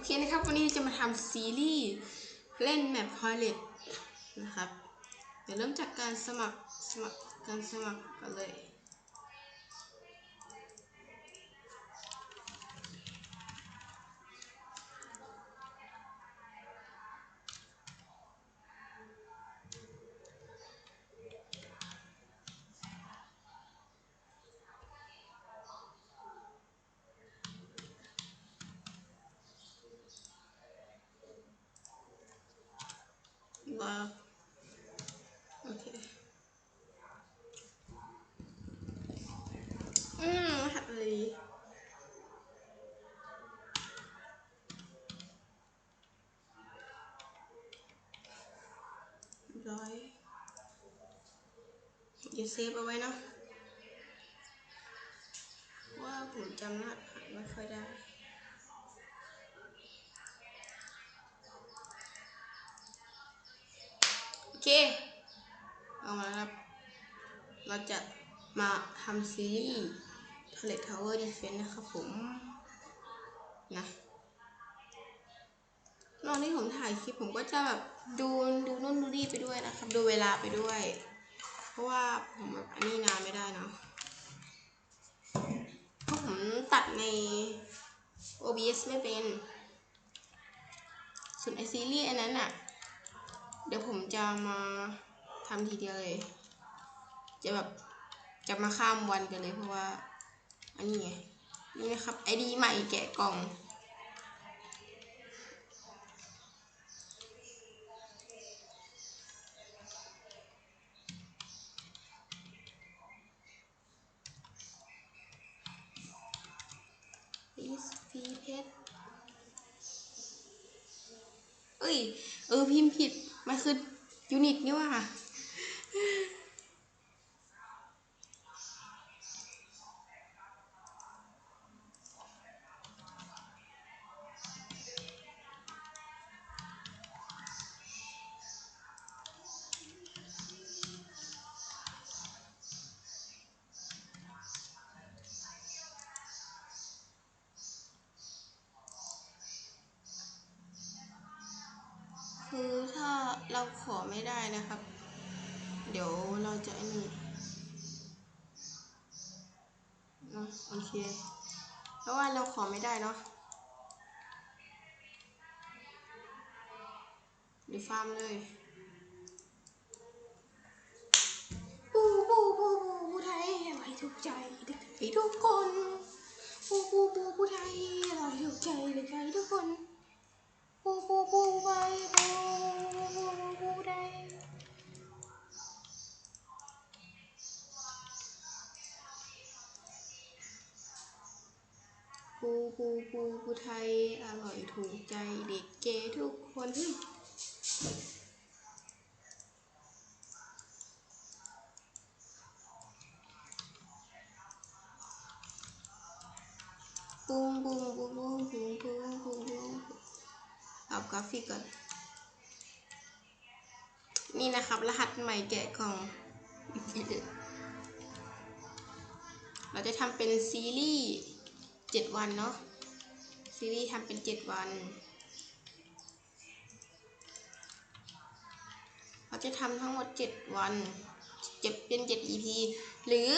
อเคนะครับ วันนี้จะมาทำซีรีส์เล่นแมปพอยเลตนะครับ เดี๋ยวเริ่มจากการสมัครสมัครการสมัครกันเลย ว้าวโอเคอืมรหัสอะไรดีเรียบร้อยอย่าเซฟเอาไว้เนาะว่าผมจำรหัสผ่านไม่ค่อยได้ โอ เคเอามาแล้วครับ เราจะมาทำซีรีส์ Palette Tower Defense นะครับผม นะตอนที่ผมถ่ายคลิปผมก็จะแบบดูดูนู่นดูนี่ไปด้วยนะครับ ดูเวลาไปด้วย เพราะว่าผมแบบอันนี้นานไม่ได้เนาะเพราะผมตัดใน OBS ไม่เป็น ส่วนไอซีรีส์อันนั้นอะ เดี๋ยวผมจะมาทำทีเดียวเลย จะแบบจะมาข้ามวันกันเลยเพราะว่า อันนี้ไงนี่นะครับไอดีใหม่แกะกล่อง 啊！ เดี๋ยวเราจะนี่นะโอเคเพราะว่าเราขอไม่ได้เนาะเดี๋ยวฟาร์มเลยปูปูปูปูปูไทยอร่อยถูกใจเด็กไทยทุกคนปูปูปูปูไทยอร่อยถูกใจเด็กไทยทุกคนปูปูปูไปปูปูปูปูได้ ปูปูปูปูไทยอร่อยถูกใจเด็กเกทุกคนเฮ้ยปุ้งปุ้งปุ้งปุ้งปุ้งปุ้งปุ้งปุ้งเอากราฟิกก่อน นี่นะครับ รหัสใหม่แกะกล่อง เราจะทำเป็นซีรีส์ เจ็ดวันเนาะซีรีส์ทำเป็นเจ็ดวันเราจะทำทั้งหมดเจ็ดวันเจ็ดเป็นเจ็ด EP หรือ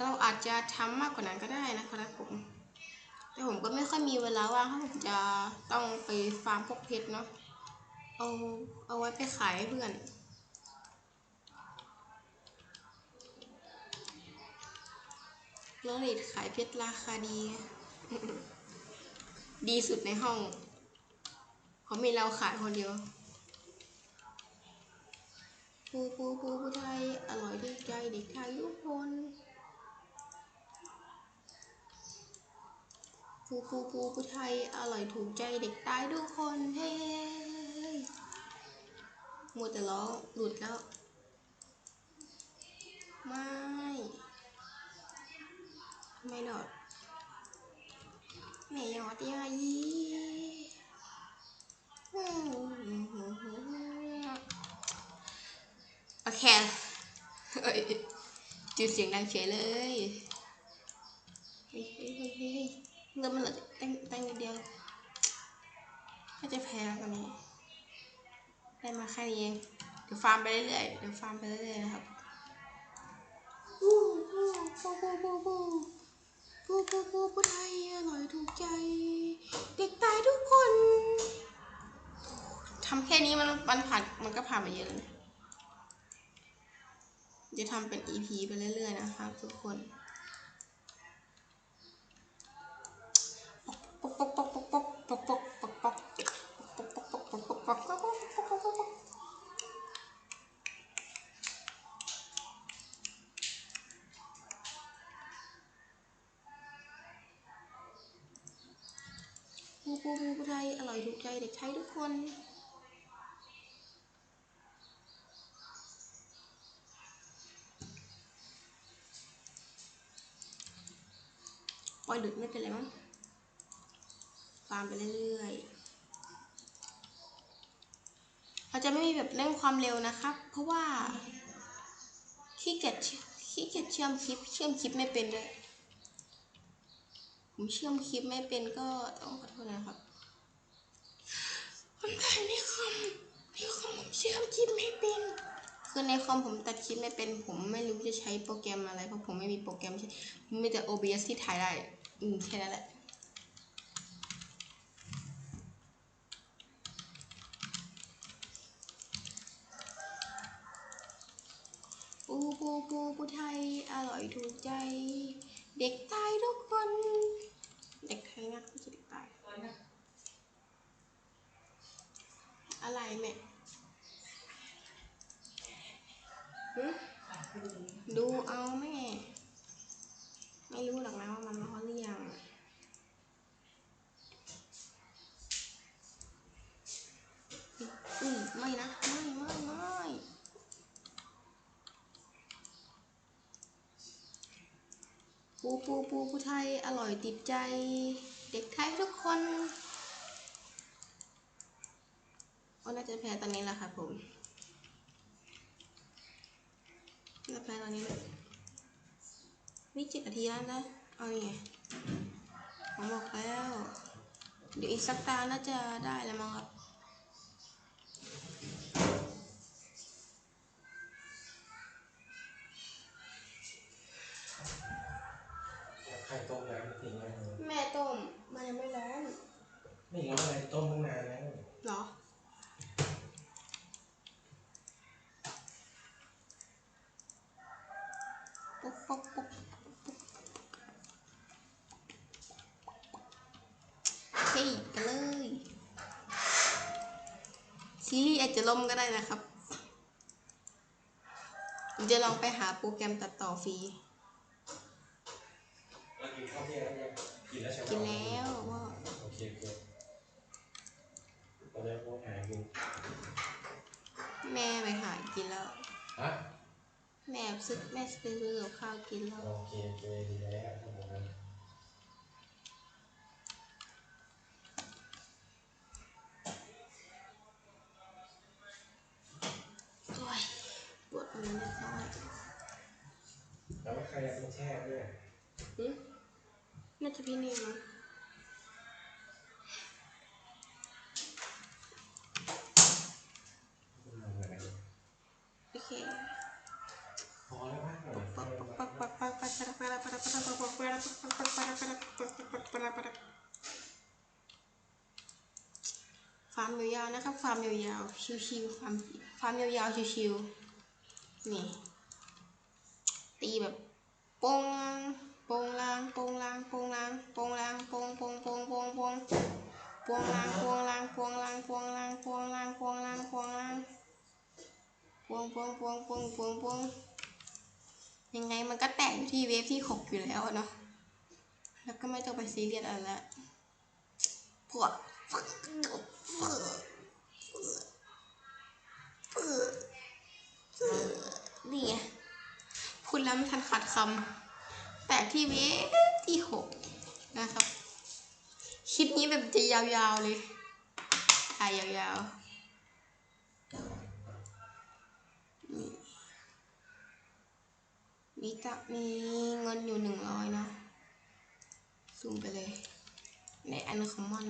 เราอาจจะทำมากกว่านั้นก็ได้นะครับผมแต่ผมก็ไม่ค่อยมีเวลาว่างเพราะผมจะต้องไปฟาร์มพวกเพชรเนาะเอาเอาไว้ไปขายเพื่อนแล้วเลดขายเพชรราคาดี ดีสุดในห้องเพราะมีเราขายคนเดียว ปูปูปูปูไทย อร่อยดีใจเด็กไทยทุกคนปูปูปูปูไทย อร่อยถูกใจเด็กใต้ทุกคน เฮ้ยมัวแต่ล้อหลุดแล้ว ไม่ ไม่หลอด ไม่หยอดยายีโอเคเอ้ยจืดเสียงดังเฉยเลยเฮ้ยเฮ้ยเฮ้ยเริ่มมันเหลือตั้งตั้งเดียวาจะแพ้ตอนนี้ได้มาแค่นี้เองเดี๋ยวฟาร์มไปเรื่อยๆเดี๋ยวฟาร์มไปเรื่อยๆนะครับปูปูปูปูปูปู ปูปูปูไทยอร่อยถูกใจ เด็กตายทุกคนทำแค่นี้มันมันผ่านมันก็ผ่านมาเยอะแล้วนะจะทำเป็น EP ไปเรื่อยๆนะคะทุกคน ร่อยถูกใจเด็กไทยทุกคน ปล่อยหลุดไม่เป็นไรมั้งฟาร์มไปเรื่อยๆเราจะไม่มีแบบเร่งความเร็วนะครับ เพราะว่าขี้เกียจขี้เกียจเชื่อมคลิป เชื่อมคลิปไม่เป็นด้วยผมเชื่อมคลิปไม่เป็นก็ต้องขอโทษนะครับ คนไทยในคอมในคอมผมเชื่อมคลิปไม่เป็น คือในคอมผมตัดคลิปไม่เป็น ผมไม่รู้จะใช้โปรแกรมอะไร เพราะผมไม่มีโปรแกรมใช้มีแต่ OBS ที่ถ่ายได้ อืมแค่นั้นแหละปูปูปูปูไทย อร่อยถูกใจ เด็กตายทุกคน เด็กไทยนะไม่ใช่เด็กตาย อะไรแม่หึดูเอาแม่ ไม่รู้หรอกนะว่ามันร้อนหรือยังอุ้ยไม่นะ ไม่ไม่ไม่ปูปูปูปูไทยอร่อยติดใจ เด็กไทยทุกคนก็น่า จะแพ้ตอนนี้แหละค่ะผมน่าจะแพ้ตอนนี้เลยนี่เจ็ดนาทีแล้วนะ เอาไงผมบอกแล้ว เดี๋ยวอีกสักตาน่าจะได้แล้วมั้งครับ ไข่ต้มน้ำทิ้งไว้เลย แม่ต้ม มันยังไม่ร้อน ไม่ร้อนอะไรต้มตั้งนานแล้ว เหรอ ปุ๊บปุ๊บปุ๊บปุ๊บเฮ้ยกันเลย ซีรีส์อาจจะล่มก็ได้นะครับผมจะลองไปหาโปรแกรมตัดต่อฟรีเรากินข้าวเที่ยงแล้วยังกินแล้วใช่ไหมกินแล้วว่าโอเคโอเคตอนแรกพวกหากินแม่ไปหากินแล้ว ฮะแม่ซื้อแม่ซื้อกับข้าวกินแล้ว โอเคโอเคดีแล้วครับผม กปักปักฟาร์มยาวๆนะครับฟาร์มยาวๆชิวๆฟาร์มฟาร์มยาวๆชิวๆนี่ ปงโปงปงโปงยังไงมันก็แตกอยู่ที่เวฟที่หกอยู่แล้วเนาะ แล้วก็ไม่ต้องไปซีเรียสอะไรละพวกนี่ไงพูดแล้วไม่ทันขาดคำแต่ที่เวฟที่หกนะครับ คลิปนี้แบบจะยาวๆเลยถ่ายยาวๆ มีตะมีเงินอยู่หนึ่งร้อยเนาะซูมไปเลย ในอันคอมมอน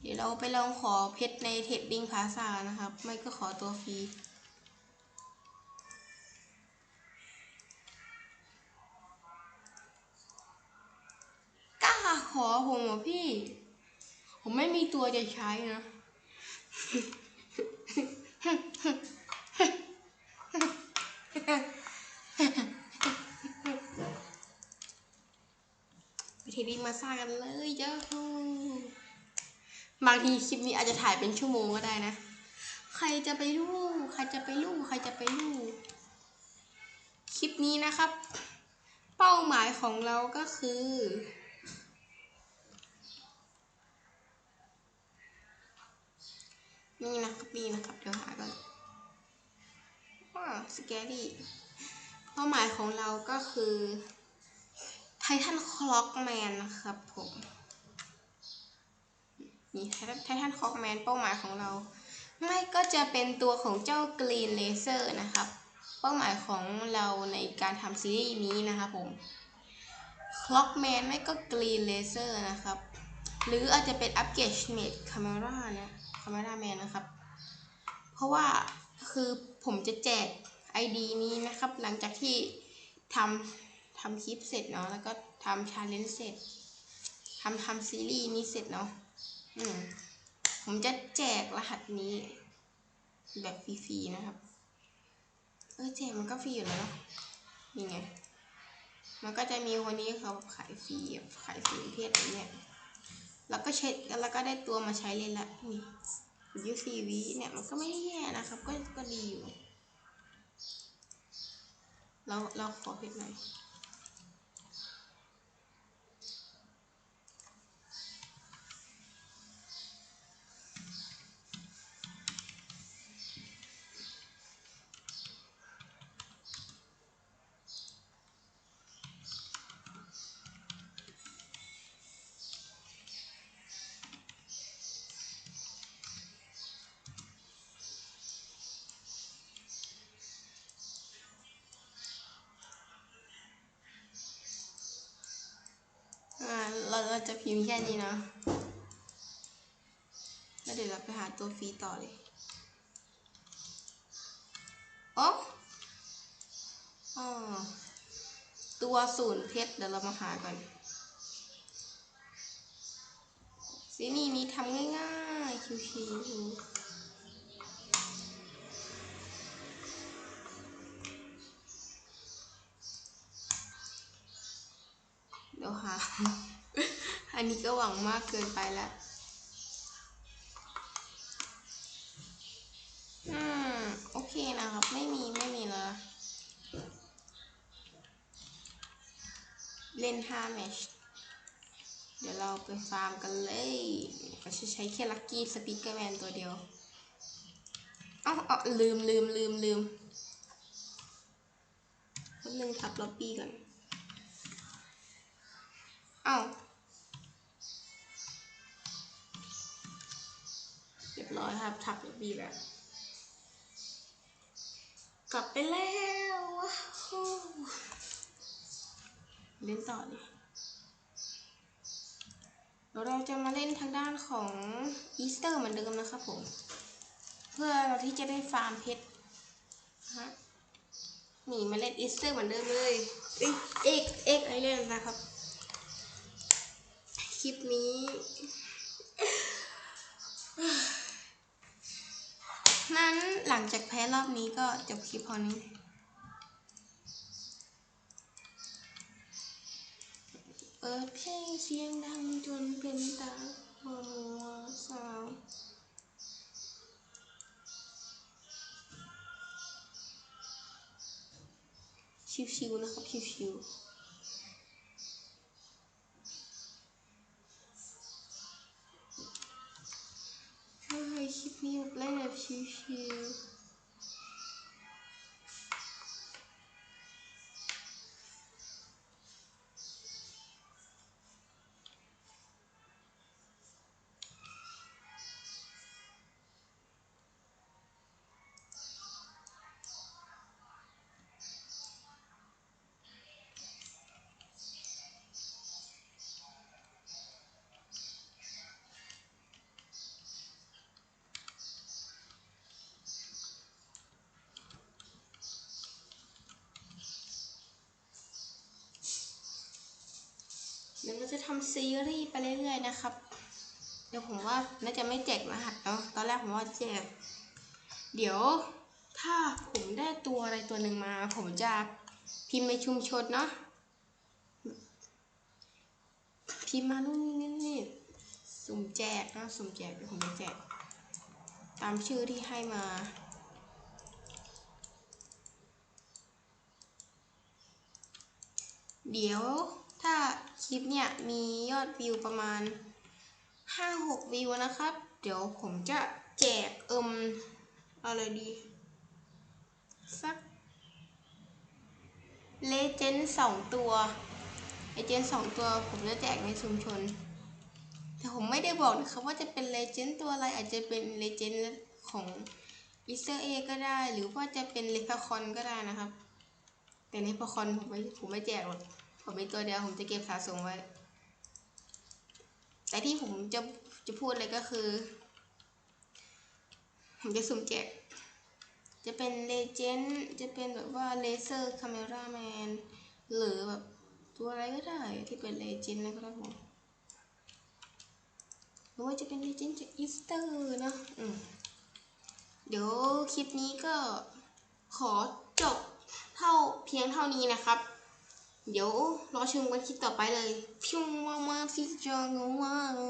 เดี๋ยวเราไปลองขอเพชรในเทดดิ้งพาซานะครับ ไม่ก็ขอตัวฟรีกล้าขอผมเหรอพี่ ผมไม่มีตัวจะใช้นะ ไปเทรดดิ้มาซ่างกันเลยเจ้าฮูบางทีคลิปนี้อาจจะถ่ายเป็นชั่วโมงก็ได้นะ ใครจะไปรู้ใครจะไปรู้ใครจะไปรู้คลิปนี้นะครับ เป้าหมายของเราก็คือ นี่นะครับนี่นะครับเดี๋ยวหาก่อนว้าสแกรี่เป้าหมายของเราก็คือ ไททันคล็อกแมนนะครับผมนี่ไททันไททันคล็อกแมนเป้าหมายของเรา ไม่ก็จะเป็นตัวของเจ้ากรีนเลเซอร์นะครับ เป้าหมายของเราในการทำซีรีส์นี้นะครับผม Clockman ไม่ก็ Green Laser นะครับ หรืออาจจะเป็น Upgrade Mate Camera นะ Camera Man นะครับ เพราะว่าคือผมจะแจก ID นี้นะครับ หลังจากที่ทำ ทำคลิปเสร็จเนาะแล้วก็ทำชาเลนจ์เสร็จทำทำซีรีส์นี้เสร็จเนาะอืมผมจะแจกรหัสนี้ แบบฟรีๆนะครับ เออแจกมันก็ฟรีอยู่แล้วเนาะนี่ไง มันก็จะมีคนนี้เขาขายฟรีขายฟรีเพศอะไรเนี่ยแล้วก็เช็ดแล้วก็ได้ตัวมาใช้เล่นละนี่ยูซีวีเนี่ยมันก็ไม่แย่นะครับ ก็ก็ดีอยู่เราเราขอเพชรหน่อย พิมพ์แค่นี้นะ แล้วเดี๋ยวเราไปหาตัวฟรีต่อเลยโอ้อ๋อตัวศูนย์เพชรเดี๋ยวเรามาหาก่อนซีนี่นี้ทำง่ายๆ ชิวๆเดี๋ยวหา อันนี้ก็หวังมากเกินไปแล้วอืม โอเคนะครับ ไม่มีไม่มีแล้วเล่น5แมชเดี๋ยวเราไปฟาร์มกันเลยเราจะใช้แค่ลัคกี้สปีกเกอร์แมนตัวเดียวเอ้าเอาลืมลืมลืมลืมแป๊บนึงทับล็อบบี้ก่อน เอ้า ร้อยครับทับล็อบบี้แล้วกลับไปแล้วเล่นต่อเลยเดี๋ยวเราจะมาเล่นทางด้านของอีสเตอร์เหมือนเดิมนะครับผม เพื่อเราที่จะได้ฟาร์มเพชรฮะนี่มาเล่นอีสเตอร์เหมือนเดิมเลยเอ้ยเอ็กเอ็กไอเล่นนะครับ คลิปนี้ นั้นหลังจากแพ้รอบนี้ก็จบคลิปพอนี้เปิดเพลงเสียงดังจนเป็นตาหัวสาวชิวๆนะครับชิวๆ แบ บเล่นแบบชิวๆจะทำซีรีส์ไปเรื่อยๆนะครับ เดี๋ยวผมว่าน่าจะไม่แจกรหัสเนาะตอนแรกผมว่าจะแจก เดี๋ยวถ้าผมได้ตัวอะไรตัวหนึ่งมา ผมจะพิมพ์ในชุมชนเนาะพิมพ์มานู่นนี่นี่สุ่มแจกนะสุ่มแจกเดี๋ยวผมจะแจก ตามชื่อที่ให้มาเดี๋ยวถ้า ลิปเนี่ยมียอดวิวประมาณ 5-6 วิวนะครับ เดี๋ยวผมจะแจกเอิมอะไรดี สักเลเจนด์สองตัวเลเจนด์สองตัวผมจะแจกในชุมชน แต่ผมไม่ได้บอกนะครับว่าจะเป็นเลเจนด์ตัวอะไรอาจจะเป็นเลเจนด์ของอิสเอร์เอก็ได้ หรือว่าจะเป็นเลพคอนก็ได้นะครับ แต่เลพคอนผมไม่ผมไม่แจกหรอก ผมมีตัวเดียวผมจะเก็บสะสมไว้ แต่ที่ผมจะจะพูดเลยก็คือ ผมจะสุ่มแจก จะเป็นเลเจนด์จะเป็นแบบว่าเลเซอร์คาเมราแมนหรือแบบตัวอะไรก็ได้ที่เป็นเลเจนด์นะครับผมหรือว่าจะเป็นเลเจนด์จากอีสเตอร์นะอืมเดี๋ยวคลิปนี้ก็ขอจบเท่าเพียงเท่านี้นะครับ เดี๋ยวรอชมกันคลิปต่อไปเลยพิวมามาที่จะงงว่า